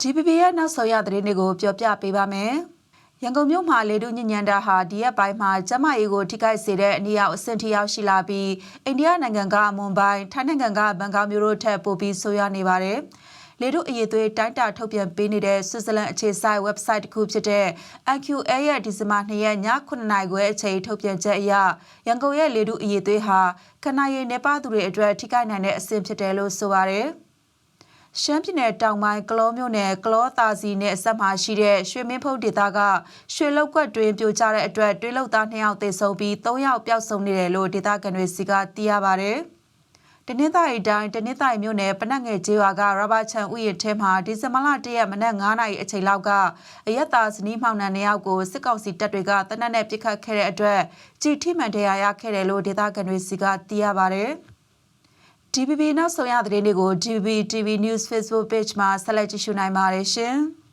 GPP ရဲ့နောက်ဆုံးရသတင်းတွေကိုပြောပြပေးပါမယ်။ရန်ကုန်မြို့မှာလေတုညဉ့်ညံတာဟာဒီရက်ပိုင်းမှာကျမကြီးကိုထိခိုက်စေတဲ့အနည်းရောက်အဆင့်ထိရောက်ရှိလာပြီးအိန္ဒိယနိုင်ငံကမွန်ဘိုင်းထိုင်းနိုင်ငံကဘန်ကောက်မြို့တို့ထက်ပိုပြီးဆိုးရွားနေပါတယ်။လေတုအရေးသွေးတိုင်းတာထုတ်ပြန်ပေးနေတဲ့ဆွစ်ဇာလန်အခြေစိုက် website တစ်ခုဖြစ်တဲ့ NQA ရဲ့ဒီဇင်ဘာ2ရက်ည9:00နာရီခွဲအချိန်ထုတ်ပြန်ချက်အရရန်ကုန်ရဲ့လေတုအရေးသွေးဟာခဏရည်နေပါသူတွေအတွက်ထိခိုက်နိုင်တဲ့အဆင့်ဖြစ်တယ်လို့ဆိုပါတယ်။ ရှမ်းပြည်နယ်တောင်ပိုင်းကလောမြို့နယ်ကလောတာစီနဲ့အဆက်မှာရှိတဲ့ရွှေမင်းဖုတ်ဒေသကရွှေလောက်ကွက်တွင်ပြိုကျတဲ့အတွက်တွင်းလောက်သား2ယောက်သေဆုံးပြီး3ယောက်ပျောက်ဆုံးနေတယ်လို့ဒေသခံတွေစီကသိရပါဗျ။တနင်္သာရီတိုင်းတနင်္သာရီမြို့နယ်ပနက်ငယ်ကျေးရွာကရဘာချန်ဥယျာဉ်ထဲမှာဒီဇင်ဘာလ၁ရက်မနက်9နာရီအချိန်လောက်ကအရက်သားဇနီးမှောင်နှံ2ယောက်ကိုစစ်ကောင်စီတပ်တွေကတနက်နဲ့ပစ်ခတ်ခဲ့တဲ့အတွက်ကြည်ထိမှန်တရားရခဲ့တယ်လို့ဒေသခံတွေစီကသိရပါဗျ။ DPP နောက်ဆုံးရသတင်းတွေကို DPP TV News Facebook Page မှာဆက်လက်ကြည့်ရှုနိုင်ပါတယ်ရှင်။